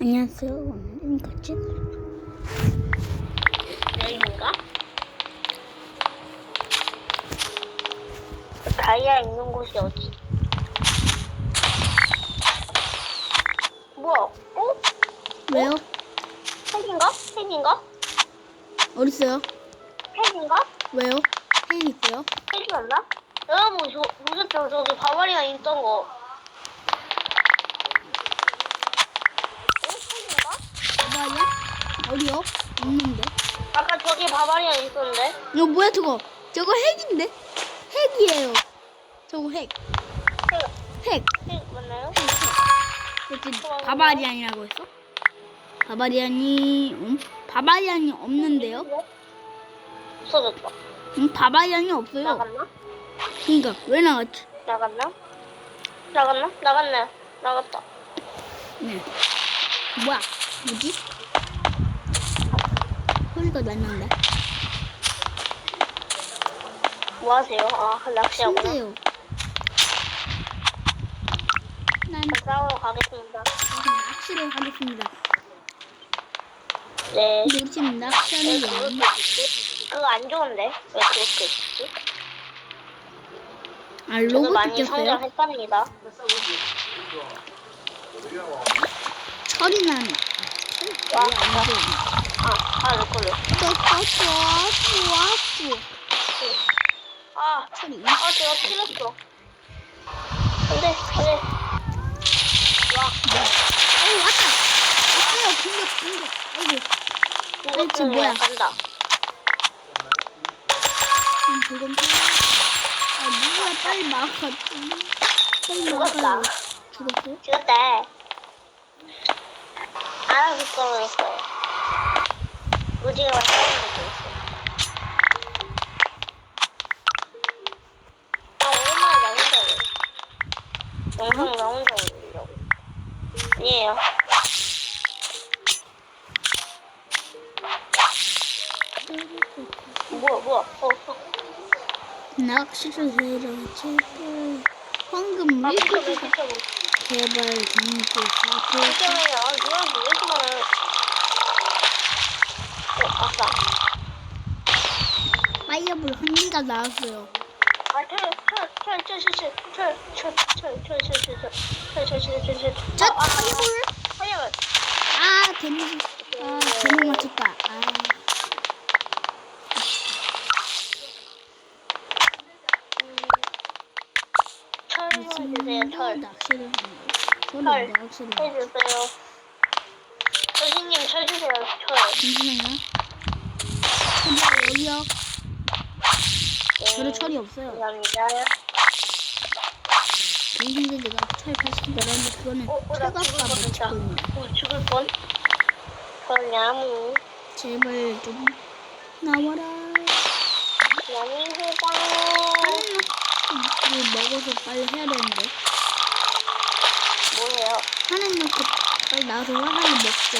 안녕하세요. 오늘은 같이 여기인가? 다이아 있는 곳이 어디? 뭐야? 어? 왜요? 팩인가? 팩인가? 어딨어요? 팩인가? 왜요? 팬 있어요? 팩이었나? 여러분 저 보셨죠? 저기 바바리아 있던 거. 어? 팩인가? 바바리아? 어디요? 없는데. 아까 저기 바바리아 있었는데. 이거 뭐야 저거? 저거 핵인데? 핵이에요. 저거 핵. 팩, 핵. 팩 맞나요? 그치 바바리안이라고 했어? 바바리안이 음? 바바리안이 없는데요? 없어졌다. 음, 바바리안이 없어요. 나갔나? 그러니까 왜 나갔지? 나갔나? 나갔나? 나갔네. 나갔다. 네. 뭐야? 뭐지? 소리가 났는데. 뭐 하세요? 아, 낚시하구나. 침대요. 난 싸우러 가겠습니다. 낚시를 하겠습니다. 네. 근데 우리 지금 낚시하는 왜게 그렇게 아니야. 있지? 그거 안 좋은데? 왜 그렇게 있지? 아, 저도 로봇 많이 느꼈어요? 성장했답니다. 철이 나네. 와, 안 돼. 아, 아, 루콜루. 왔어, 왔어, 왔어. 아. 아, 제가 틀렸어. 안 돼, 안 돼. 와, 어, 왔다. 왔어요. 공격, 공격. 아이고, 아이고, 때문에 뭐야. 간다. 음, 그건 또- 아, 누구야, 빨리 막아. 빨리. 막아요. 죽었어요? 죽었다. 알아서 떨어졌어요. 무지개가 떠는 것도 있어요. 나 오랜만에 나온다고. 영상 나온다. 아니에요. 뭐야, 뭐야. 어, 어. 낚시를 해라, 황금 아, 밀크. 제발, 당구. 아, 괜찮아요. 누가 누가 파이어볼 한 개가 나왔어요. 저 파이어볼. 아 데미지. 아 데미지 맞췄다. 아. 해주세요, 털. 낚시를 하는 거. 저는 털. 낚시를. 해주세요. 선생님, 쳐주세요, 털. 잠시만요. 근데 여기요. 네, 저는 철이 없어요. 감사합니다. 근데 내가 철 80개 넣었는데 그거는 어, 어, 나 철갑과 죽을 뻔했다. 있는 거. 어, 죽을 뻔. 철 나무. 제발 좀 나와라. 나무 해방. 넣고 먹어서 빨리 해야 되는데. 뭐예요? 하는 넣고 빨리 나와서 화하를 먹죠.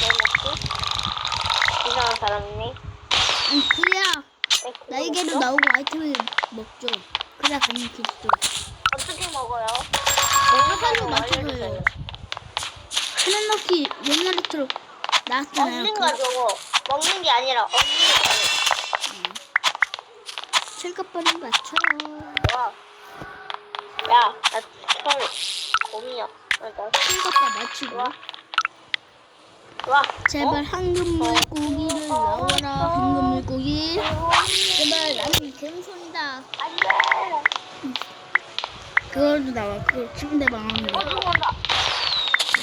뭐 먹지? 이상한 사람이네. 날개도 먹죠? 나오고 아이템을 먹죠. 그래야 가능해지죠. 어떻게 먹어요? 화살로 맞춰서요. 하는 넣기 옛날처럼 나왔잖아요. 먹는 그거 저거. 먹는 게 아니라 없는 거. 철갑발을 맞춰요. 와. 야, 나 철. 곰이야. 나 철갑발 맞추고. 와. 와. 제발 어? 황금 물고기를 나와라. 황금 물고기. 어? 제발 나는 돼. 그걸도 나와. 그거 침대 방안으로. 어, 누구 온다.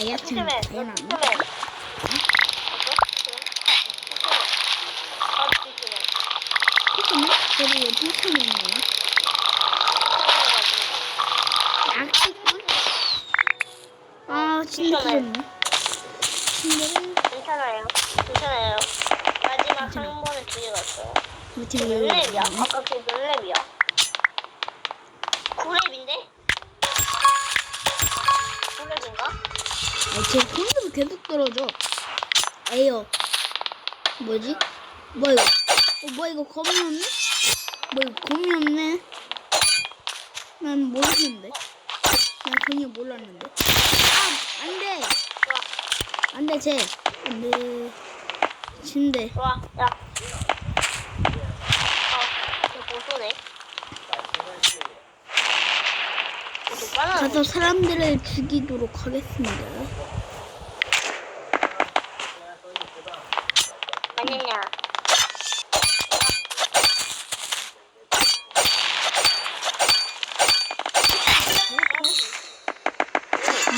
아야팀 스맨. 대나. 스맨. 어? 피크네? 저도 왜 피크는 거야? 낚시꾼? 아 진짜 피크네. 침대를 괜찮아요. 마지막 한 번에 두개 갔어요. 어떻게 몇 해요? 랩이야? 아까 그몇 랩이야? 9랩인데? 9랩인가? 아, 제 손으로 계속 떨어져. 에요. 뭐지? 뭐야 이거? 어, 뭐야 이거 검이 없네? 뭐 이거 검이 없네? 난 모르겠는데. 전혀 몰랐는데. 아, 안 돼. 좋아. 안 돼, 쟤. 안 돼. 진대. 좋아. 야. 어. 이거 바나나 가서 사람들을 죽이도록 하겠습니다. 아니냐.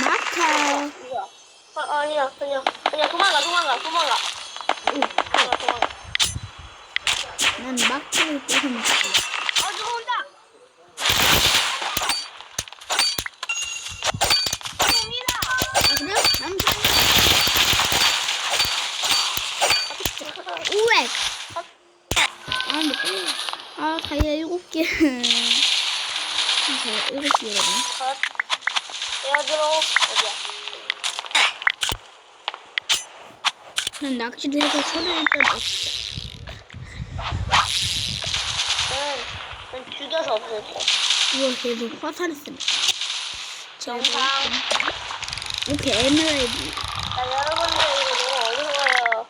마카. 이거. 어, 아니야, 아니야. 아니야, 도망가, 도망가, 도망가. 도망가, 도망가. 난 마카를 뺏어먹고. 아, 누가 온다! 옵니다! 아, 그래요? 남 우엑. 아, 근데 또- 아, 다이아 일곱 개. 저 일곱 개거든. 컷. 에어드로 어디야? 난 낚시를 해서 소리를 빼고. 저는, 전 죽여서 거. 이거 계속 화살했습니다. 정상. 이렇게 에메랄드, 자, 여러분들 이거 너무 어려워요.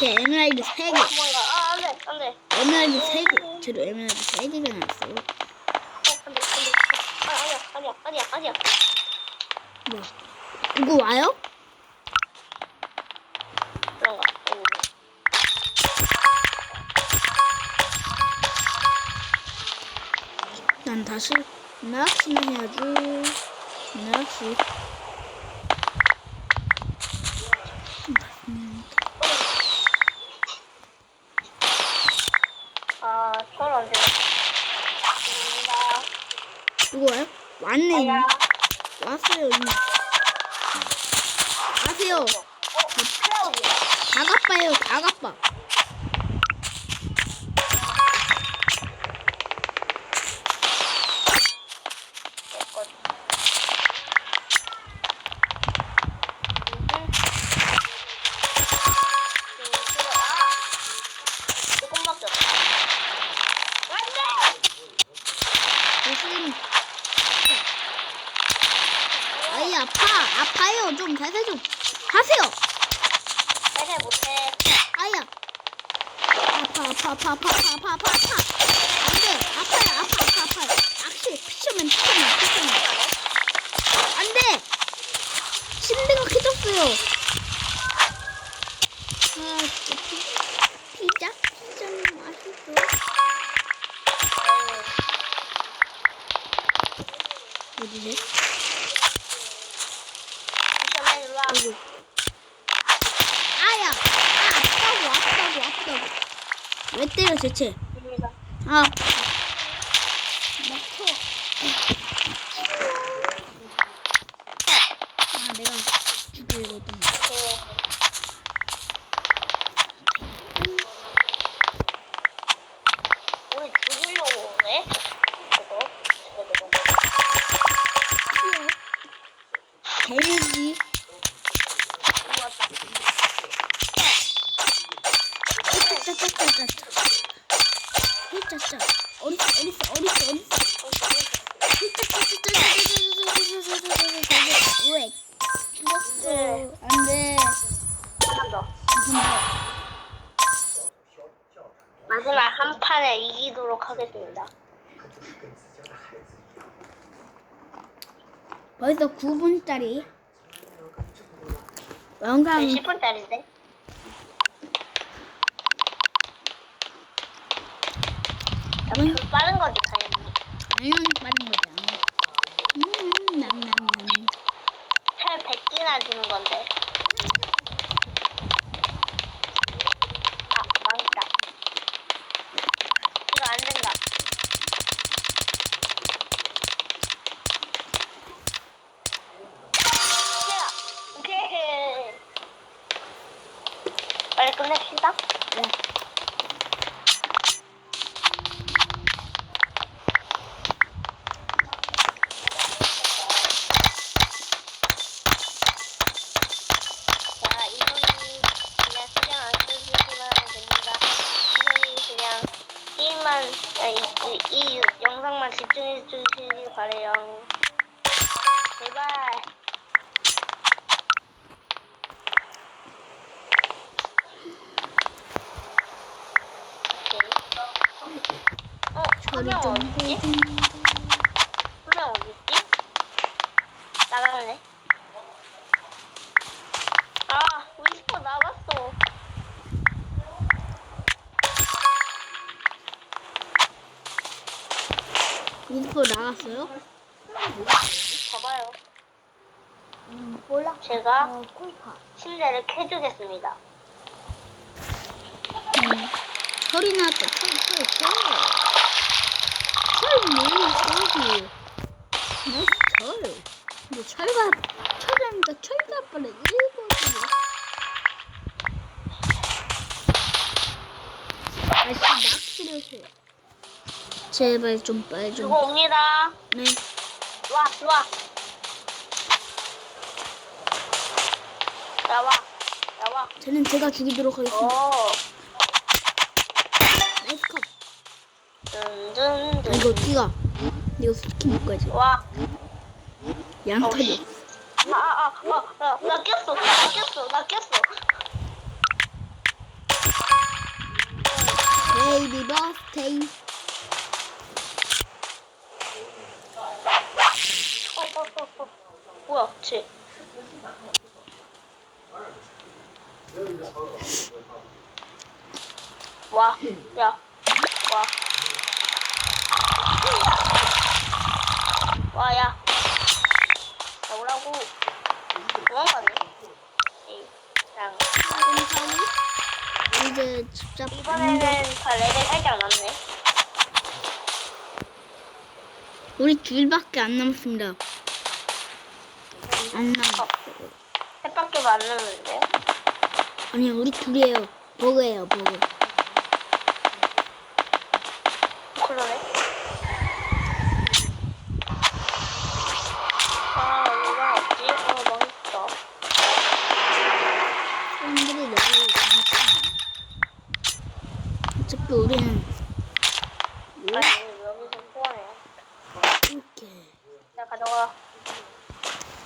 이렇게 에메랄드 세 개. 도망가. 아, 안 돼, 안 돼. 에메랄드 세 개. 저도 에메랄드 세 개가 나왔어요. 어, 안 돼, 안 돼. 아, 아니야, 아니야, 아니야, 아니야. 뭐? 이거 와요? 난 다시 낚시는 해야지. 낚시. 아, 철 언제? 갑니다. 이거 와요? 왔네. 왔어요. 이미. 가세요. 어, 클라우드야. 다 가빠요. 다 가빠. 어디지? 일로 와. 아야. 아 아프다고 아프다고 아프다고. 왜 때려 대체? 입니다. 아. 막혀. 아, 내가 죽이려고 했던 거. 네. 우리 죽이려고 오네? 저거? 저거 저거. 개미지. 죽었다. 짜짜짜짜짜. 짜짜. 어딨어, 어딨어, 어딨어, 어딨어. 왜? 죽었어. 안 돼. 하나 더. 마지막 한 판에 이기도록 하겠습니다. 벌써 9분짜리. 영상 10분짜리인데? 응? 그 빠른 거지, 당연히. 당연히 빠른 거지. 음, 남남남. 살 100개나 주는 건데. 안녕. 제발. 오케이. 어, 화면 어디지? 제가. 침대를 캐주겠습니다. 음. 철이 나왔다. 철, 철, 철. 철 뭐야, 철이. 무슨 철? 뭐 철가, 철이니까 철가 빨리 일본으로. 아씨, 낚시를 해. 제발 좀 빨리 좀. 누구 옵니다. 네. 와, 와. 쟤는 제가 죽이도록 하겠습니다. 오. 나이스 컷. 든든든. 아, 이거 뛰가. 이거 스킨 못 가지. 와. 양털이. 아, 아, 아, 아, 나, 나 꼈어. 나 꼈어. 나 꼈어. 베이비 버스데이. 어, 어, 어, 어. 뭐야, 쟤. 와, 야, 와. 와, 야. 나오라고. 도망가네. 에이, 랑. 이제 진짜 이번에는 다 레벨 살짝 낮네. 둘밖에 안 남았습니다. 안 남았어. 햇밖에 맞는데. 아니 우리 둘이에요. 버그예요 버그. 그러네. 아, 이건 없지? 어, 망했다. 사람들이 레벨이 괜찮아. 어차피 우리는 아니, 여기서 소환해. 이렇게 야, 가져가.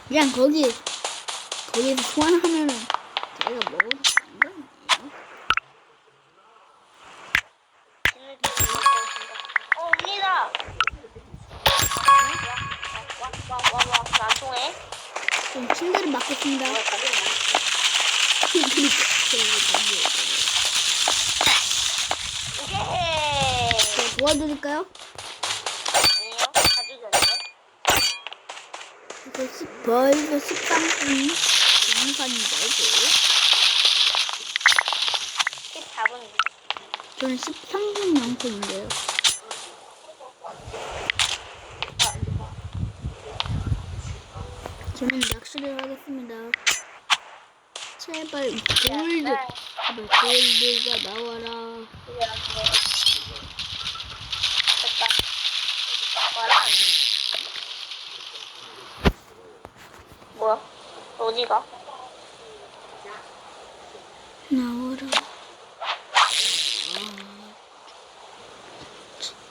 그냥 거기 거기서 소환하면은 자기가 먹어도 상관없네요. 진흙이 어, 옵니다! 와, 와, 와, 와, 와, 안 통해? 좀 침대를 맡겠습니다. 그러니까 오케이! 도와드릴까요 가지겠네. 10, 벌써 13분 영상입니다 이거. 14분. 저는 13분 영상인데요. 저는 낚시를 하겠습니다. 제발 골드, 제발 골드가 나와라. 됐다. 와라. 뭐야? 어디가? 나와라.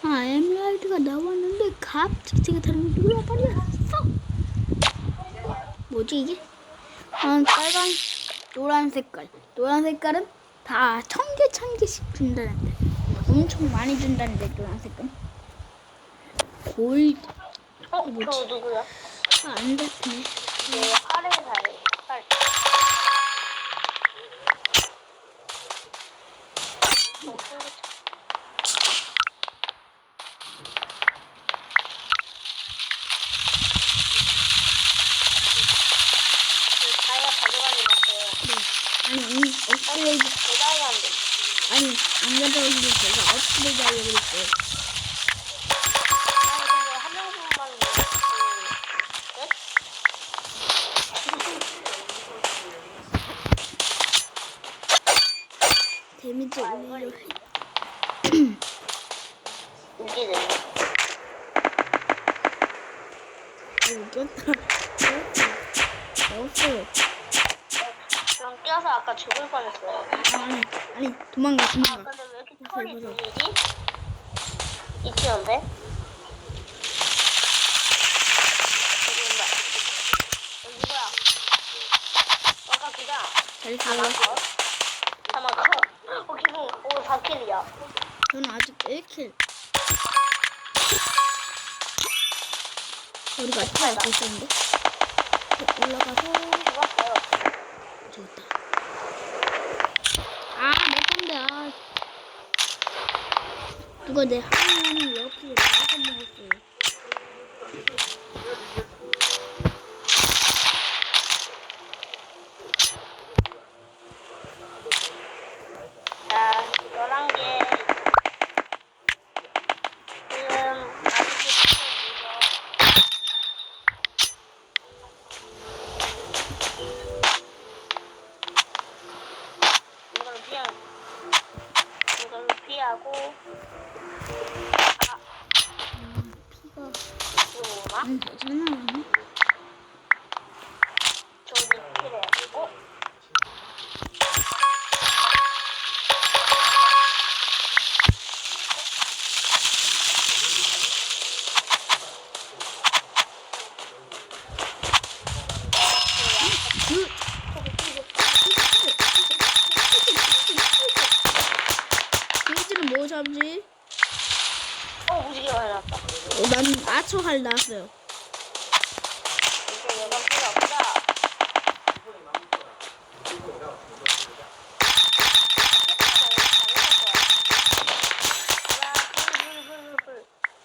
아, 에메랄드가 나왔는데 갑자기 제가 다른 걸 눌러버렸어. 뭐지 이게? 아, 빨간, 노란 색깔. 노란 색깔은 다 천 개, 천 개씩 준다는데. 엄청 많이 준다는데, 노란 색깔. 골드. 어, 뭐지? 저 누구야? 아, 안 잡히네. 네, 활을 잘해. 활. 어, 죽을 뻔했어. 아니, 아니 도망가, 도망가. 아, 근데 왜 이렇게 털이 길지? 이치현데? 누구야? 아까 그가 잘 살아. 사망컷? 사망컷? 기분, 오, 4킬이야. 저는 아직 1킬. 우리 마트 알고 있는데? 올라가서 죽었어요. 좋다. 누가 내 들어오나? 안 되잖아. 저기 필요해. 어? 그, 돼지는 뭐 잡지? 어, 무지개 많이 났다. 어, 난 아초할 나왔어요. 이제 얘가 필요 없다.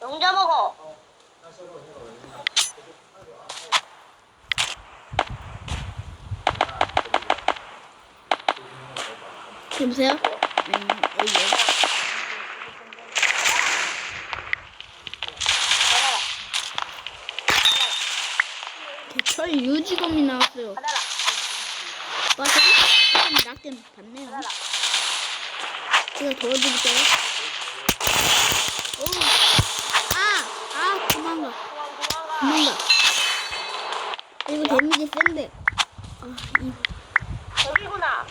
영자 먹어. 여보세요? 음. 개철 유지검이 나왔어요. 조금 낙된 봤네요. 제가 도와드릴게요. 오, 아, 아, 도망가, 도망 도망가. 이거 데미지 센데. 아, 이저기구나.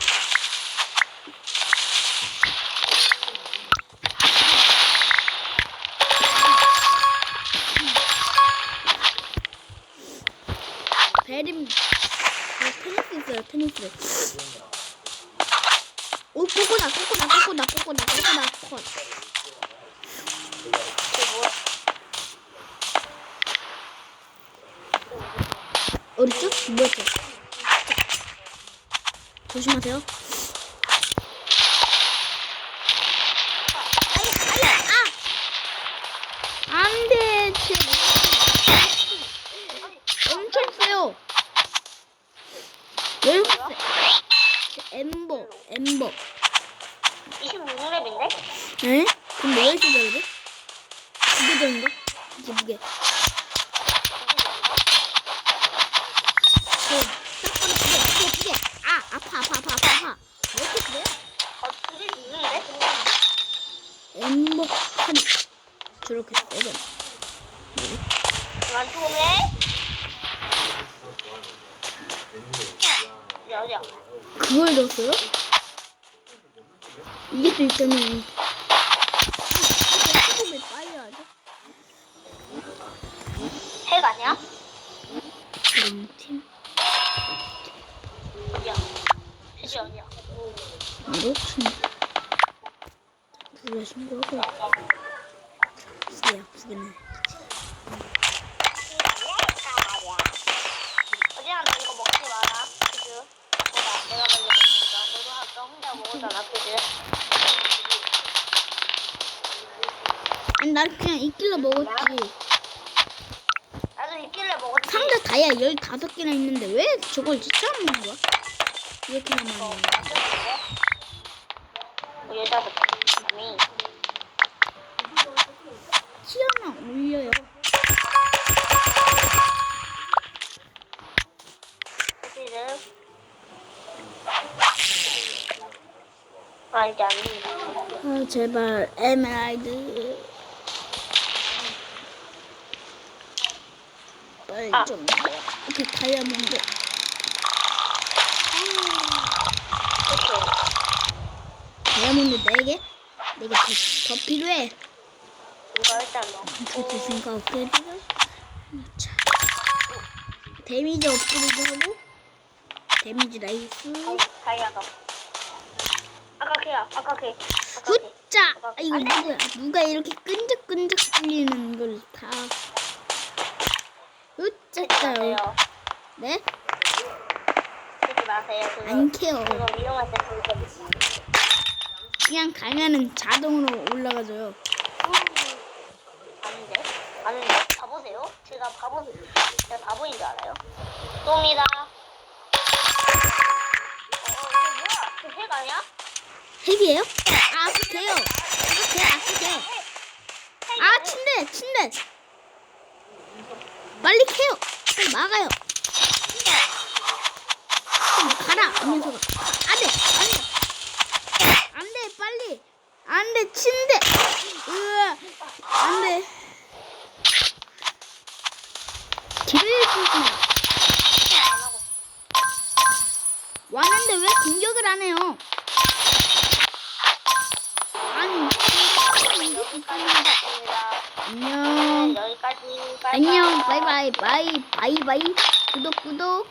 베림, 어, 테니스 테니스. 오, 꼬꼬다, 꼬꼬다, 컷. 그 뭐야? 어딨죠? 뭐였죠? 조심하세요. 아야, 아야, 아! 안 돼, 제 엄청 세요. 왜 이렇게 세? 제 엠버, 엠버. 26렙인데? 에? 근데 왜 이렇게 잘해? 무게 되는데? 이게 무게. 어, 딱 봐도 무게, 무게, 무게. 아, 아파, 아파, 아파, 아파, 아파. 왜 이렇게 그래? 어, 둘이 죽는데? 엠버 한 저렇게 세게. 안 죽네? 어디야, 어디야? 그걸 넣었어요? 이거 왜 빨리 하죠? 핵 아니야? 그럼 팀. 어디야? 핵이? 이거 참. 불러 신고하고. 쓰기 아프겠네. 어디한테 이거 먹지 마라. 그지? 내가 내가 먼저 먹으니까 너도 아까 혼자 먹었잖아. 그지? 아니, 난 그냥 이길러 먹었지. 나도 있길래 먹었지. 상자 다이아 15개나 있는데 왜 저걸 진짜 안 먹는 거야? 이렇게나 많이 어, 먹는 거야. 여자부터. 튀어나 올려요. 아. 아, 제발 에메랄드. 빨리 아. 좀. 그 다이아몬드. 그치? 다이아몬드 4개? 4개 더, 더 필요해. 이거 일단 먹고. 그때 생각 없게리를 자 데미지 업그레이드 하고 데미지 나이스. 다이아가. 아까 걔야, 아까 걔. 아까 걔. 굿자. 아, 이거 누구야? 누가 이렇게 끈적끈적 뚫리는 걸 다. 마세요. 네? 쓰지 마세요. 그거, 안 캐요. 그거 위험할 때 그거 있어. 그냥 가면은 자동으로 올라가져요. 아닌데? 아닌데? 바보세요? 제가 바보, 제가 바보인 줄 알아요? 쏨이다. 어, 어, 이게 뭐야? 그핵 아니야? 핵이에요? 아, 그 개요. 그 개, 아, 그 개. 아, 침대, 침대. 빨리 캐요. 빨리 막아요. 좀 가라, 이 녀석아. 안 돼, 안 돼. 안 돼, 빨리. 안 돼, 침대. 으아, 안 돼. 길을 주지 왔는데 왜 공격을 안 해요? 안녕. 안녕, 바이바이, 바이, 바이바이. 구독, 구독.